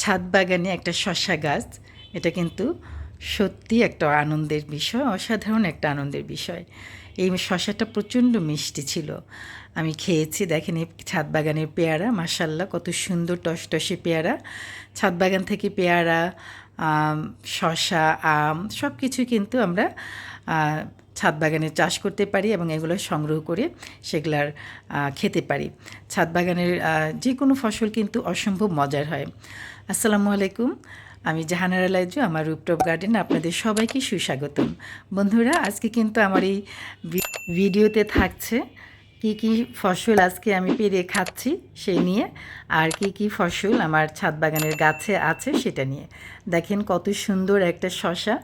ছাদ বাগানে একটা শসা গাছ। এটা কিন্তু সত্যি একটা আনন্দের বিষয়, অসাধারণ একটা আনন্দের বিষয়। এই শশাটা প্রচণ্ড মিষ্টি ছিল। আমি খেয়েছি, দেখেন এই ছাদ বাগানের পেয়ারা মাসাল্লাহ কত সুন্দর টসটসে পেয়ারা। ছাদ বাগান থেকে পেয়ারা শসা আম সব কিছু কিন্তু আমরা ছাদ বাগানে চাষ করতে পারি এবং এগুলো সংগ্রহ করে সেগুলার খেতে পারি। ছাদ বাগানের যে কোনো ফসল কিন্তু অসম্ভব মজার হয়। আসসালামু আলাইকুম। আমি জাহানারা লাইজু, আমার রুপটপ গার্ডেন আপনাদের সবাইকে সুস্বাগতম। বন্ধুরা, আজকে কিন্তু আমার এই ভিডিওতে থাকছে কি কি ফসল আজকে আমি পেরে খাচ্ছি সেই নিয়ে, আর কি কি ফসল আমার ছাদ বাগানের গাছে আছে সেটা নিয়ে। দেখেন কত সুন্দর একটা শশা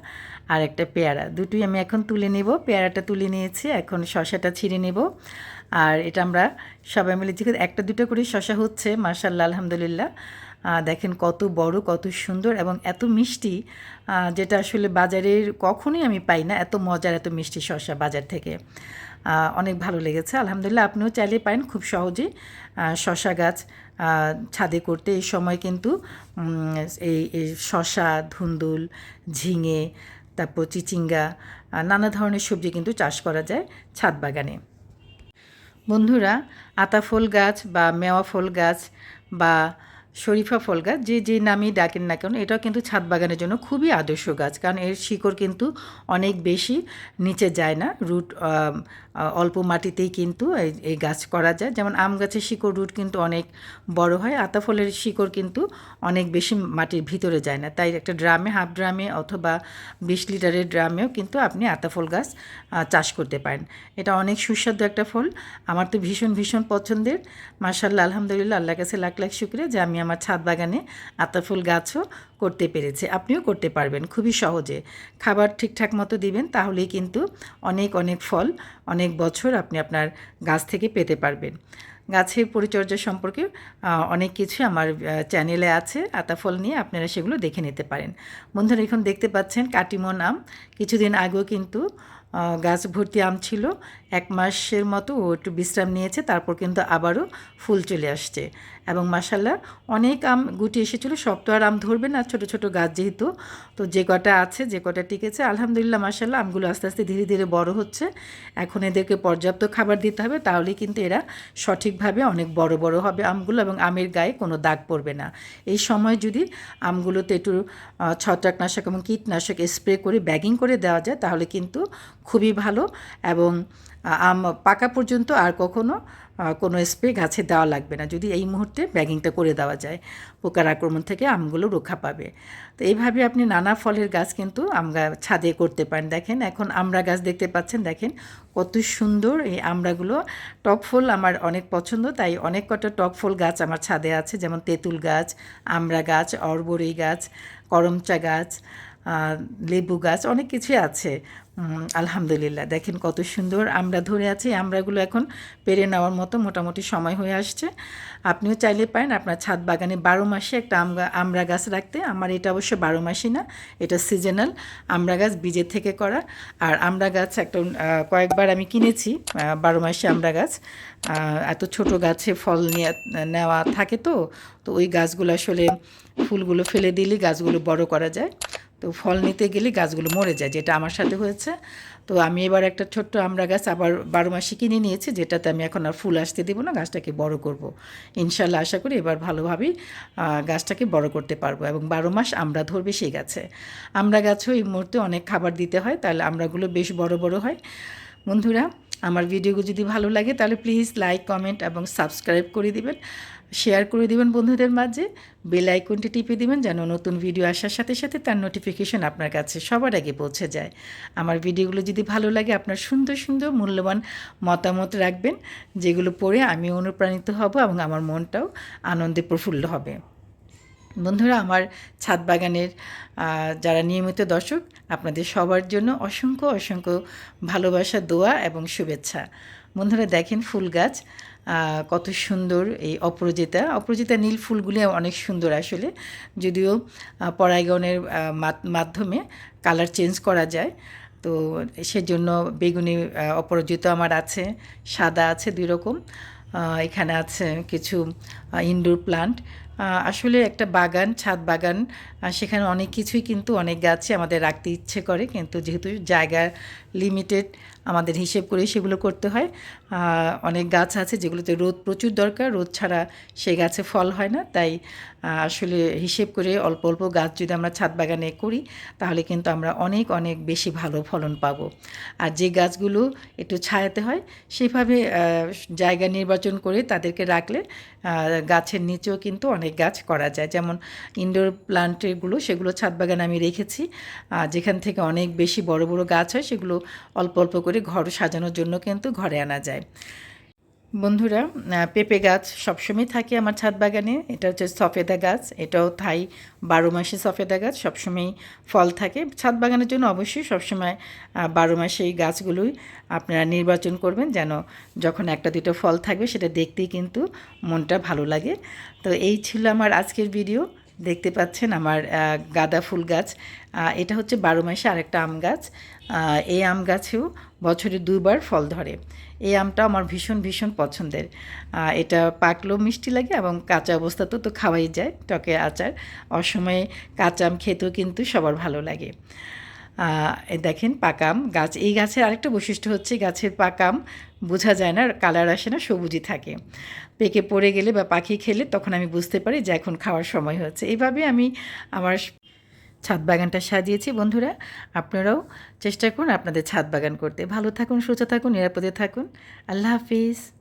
আর একটা পেয়ারা। দুটোই আমি এখন তুলে নেব। পেয়ারাটা তুলে নিয়েছি, এখন শশাটা ছিঁড়ে নেব। আর এটা আমরা সবাই মিলে যেখানে একটা দুটো করে শশা হচ্ছে মার্শাল্লাহ আলহামদুলিল্লাহ। দেখেন কত বড়, কত সুন্দর এবং এত মিষ্টি যেটা আসলে বাজারের কখনোই আমি পাই না, এত মজার, এত মিষ্টি শসা বাজার থেকে। অনেক ভালো লেগেছে, আলহামদুলিল্লাহ আপনিও চাইলে পারেন খুব সহজেই শসা গাছ ছাদে করতে। এই সময় কিন্তু এই শসা, ধুন্দুল, ঝিঙে, তারপর চিচিঙ্গা নানা ধরনের সবজি কিন্তু চাষ করা যায় ছাদ বাগানে। বন্ধুরা আতা ফল গাছ বা মেওয়া ফল গাছ বা শরীফা ফল গাছ, যে যে নামেই ডাকেন না কেন, এটাও কিন্তু ছাদ বাগানের জন্য খুবই আদর্শ গাছ, কারণ এর শিকড় কিন্তু অনেক বেশি নিচে যায় না, রুট অল্প মাটিতেই কিন্তু এই গাছ করা যায়। যেমন আম গাছের শিকড়, রুট কিন্তু অনেক বড় হয়, আতা ফলের শিকড় কিন্তু অনেক বেশি মাটির ভিতরে যায় না। তাই একটা ড্রামে, হাফ ড্রামে অথবা বিশ লিটারের ড্রামেও কিন্তু আপনি আতা ফল গাছ চাষ করতে পারেন। এটা অনেক সুস্বাদু একটা ফল, আমার তো ভীষণ ভীষণ পছন্দের। মার্শাল্লাহ আলহামদুলিল্লাহ আল্লাহ কাছে লাখ লাখ শুক্রিয়া যে আমি আমার ছাদ বাগানে আতা ফুল গাছও করতে পেরেছে। আপনিও করতে পারবেন, খুবই সহজে। খাবার ঠিকঠাক মতো দিবেন, তাহলেই কিন্তু অনেক অনেক ফল, অনেক বছর আপনি আপনার গাছ থেকে পেতে পারবেন। গাছের পরিচর্যা সম্পর্কে অনেক কিছু আমার চ্যানেলে আছে। আতাফল নিয়ে আপনারা সেগুলো দেখে নিতে পারেন। বন্ধুরা, এখন দেখতে পাচ্ছেন কাটিমন আম কিছুদিন আগেও কিন্তু গাছ ভর্তি আম ছিল। এক মাসের মতো ও একটু বিশ্রাম নিয়েছে, তারপর কিন্তু আবারও ফুল চলে আসছে। এবং মাসাল্লাহ অনেক আম গুটি এসেছিল সব তো আর আম ধরবে না, ছোট ছোট গাছ যেহেতু। তো যে কটা আছে, যে কটা টিকেছে, আলহামদুলিল্লাহ মাসাল্লাহ আমগুলো আস্তে আস্তে ধীরে ধীরে বড় হচ্ছে। এখন এদেরকে পর্যাপ্ত খাবার দিতে হবে, তাহলে কিন্তু এরা সঠিকভাবে অনেক বড় বড় হবে আমগুলো এবং আমের গায়ে কোনো দাগ পড়বে না। এই সময় যদি আমগুলোতে একটু ছত্রাকনাশক এবং কীটনাশক স্প্রে করে, ব্যাগিং করে দেওয়া যায়, তাহলে কিন্তু খুবই ভালো এবং আম পাকা পর্যন্ত আর কখনো কোনো স্প্রে গাছে দেওয়া লাগবে না। যদি এই মুহূর্তে ব্যাগিংটা করে দেওয়া যায়, পোকার আক্রমণ থেকে আমগুলো রক্ষা পাবে। তো এইভাবে আপনি নানা ফলের গাছ কিন্তু আমরা ছাদে করতে পারেন। দেখেন এখন আমড়া গাছ দেখতে পাচ্ছেন? দেখেন কত সুন্দর এই আমড়াগুলো। টক ফুল আমার অনেক পছন্দ, তাই অনেক কটা টক ফুল গাছ আমার ছাদে আছে। যেমন তেঁতুল গাছ, আমড়া গাছ অরবড়ি গাছ, করমচা গাছ লেবু গাছ, অনেক কিছুই আছে। আলহামদুলিল্লাহ। দেখেন কত সুন্দর আমরা ধরে আছি, আমরাগুলো এখন পেরে নেওয়ার মতো মোটামুটি সময় হয়ে আসছে। আপনিও চাইলে পারেন আপনার ছাদ বাগানে বারো মাসে একটা আমগা আমড়া গাছ রাখতে। আমার এটা অবশ্য বারো মাসই না, এটা সিজনাল আমরা গাছ, বীজের থেকে করা। আর আমরা গাছ একটা কয়েকবার আমি কিনেছি বারো মাসে আমড়া গাছ। এত ছোট গাছে ফল নিয়ে নেওয়া থাকে তো তো ওই গাছগুলো আসলে ফুলগুলো ফেলে দিলে গাছগুলো বড় করা যায়। তো ফল নিতে গেলে গাছগুলো মরে যায়, যেটা আমার সাথে হয়েছে। তো আমি এবার একটা ছোট্ট আমরা গাছ আবার বারো মাসে কিনে নিয়েছি, যেটাতে আমি এখন আর ফুল আসতে দেবো না, গাছটাকে বড় করব। ইনশাল্লাহ আশা করি এবার ভালোভাবেই গাছটাকে বড় করতে পারব এবং বারো মাস আমরা ধরবে সেই গাছে। আমরা গাছেও এই মুহূর্তে অনেক খাবার দিতে হয়, তাহলে আমরাগুলো বেশ বড় বড় হয়। বন্ধুরা আমার ভিডিওগুলো যদি ভালো লাগে, তাহলে প্লিজ লাইক কমেন্ট এবং সাবস্ক্রাইব করে দিবেন। শেয়ার করে দিবেন বন্ধুদের মাঝে। বেল আইকনটি টিপে দিবেন যেন নতুন ভিডিও আসার সাথে সাথে তার নোটিফিকেশন আপনার কাছে সবার আগে পৌঁছে যায়। আমার ভিডিওগুলো যদি ভালো লাগে, আপনার সুন্দর সুন্দর মূল্যবান মতামত রাখবেন, যেগুলো পড়ে আমি অনুপ্রাণিত হব এবং আমার মনটাও আনন্দে প্রফুল্ল হবে। বন্ধুরা আমার ছাদ বাগানের যারা নিয়মিত দর্শক আপনাদের সবার জন্য অসংখ্য অসংখ্য ভালোবাসা দোয়া এবং শুভেচ্ছা। বন্ধুরা দেখেন ফুল গাছ কত সুন্দর এই অপরাজিতা। অপরাজিতা নীল ফুলগুলি অনেক সুন্দর আসলে। যদিও আহ, মাধ্যমে কালার চেঞ্জ করা যায়। তো সেজন্য বেগুনি অপরাজিতা আমার আছে সাদা আছে দুই রকম। এখানে আছে কিছু ইনডোর প্লান্ট আসলে একটা বাগান, ছাদ বাগান সেখানে অনেক কিছুই কিন্তু অনেক গাছই আমাদের রাখতে ইচ্ছে করে, কিন্তু যেহেতু জায়গা লিমিটেড আমাদের হিসেব করে সেগুলো করতে হয়। অনেক গাছ আছে যেগুলোতে রোদ প্রচুর দরকার, রোদ ছাড়া সেই গাছে ফল হয় না। তাই আসলে হিসেব করে অল্প অল্প গাছ যদি আমরা ছাদ বাগানে করি, তাহলে কিন্তু আমরা অনেক অনেক বেশি ভালো ফলন পাবো। আর যে গাছগুলো একটু ছায়াতে হয়, সেভাবে জায়গা নির্বাচন করে তাদেরকে রাখলে গাছের নিচেও কিন্তু অনেক গাছ করা যায়। যেমন ইনডোর প্লান্টেরগুলো সেগুলো ছাদ বাগানে আমি রেখেছি। যেখান থেকে অনেক বেশি বড় বড় গাছ হয়, সেগুলো অল্প অল্প করে ঘর সাজানোর জন্য কিন্তু ঘরে আনা যায়। বন্ধুরা পেঁপে গাছ সবসময় থাকে আমার ছাদ বাগানে। এটা হচ্ছে সফেদা গাছ, এটাও থাই বারো মাসে সফেদা গাছ, সবসময় ফল থাকে। ছাদ বাগানের জন্য অবশ্যই সবসময় বারো মাসে এই গাছগুলোই আপনারা নির্বাচন করবেন যেন যখন একটা দুটো ফল থাকবে সেটা দেখতেই কিন্তু মনটা ভালো লাগে। তো এই ছিল আমার আজকের ভিডিও। দেখতে পাচ্ছেন আমার গাঁদা ফুল গাছ। এটা হচ্ছে বারো মাসে আরেকটা আম গাছ। এই আম গাছেও বছরে দুবার ফল ধরে। এই আমটা আমার ভীষণ ভীষণ পছন্দের। এটা পাকলেও মিষ্টি লাগে এবং কাঁচা অবস্থাতেও তো খাওয়াই যায় টকে আচার। অসময়ে কাঁচা আম খেতেও কিন্তু সবার ভালো লাগে। দেখেন পাকাম গাছ, এই গাছের আরেকটা বৈশিষ্ট্য হচ্ছে গাছের পাকাম বোঝা যায় না, কালার আসে না, সবুজই থাকে। পেকে পড়ে গেলে বা পাখি খেলে তখন আমি বুঝতে পারি যে এখন খাওয়ার সময় হচ্ছে। এইভাবে আমি আমার ছাদ বাগানটা সাজিয়েছি। বন্ধুরা, আপনারাও চেষ্টা করুন আপনাদের ছাদ বাগান করতে। ভালো থাকুন, সুস্থ থাকুন, নিরাপদে থাকুন। আল্লাহ হাফিজ।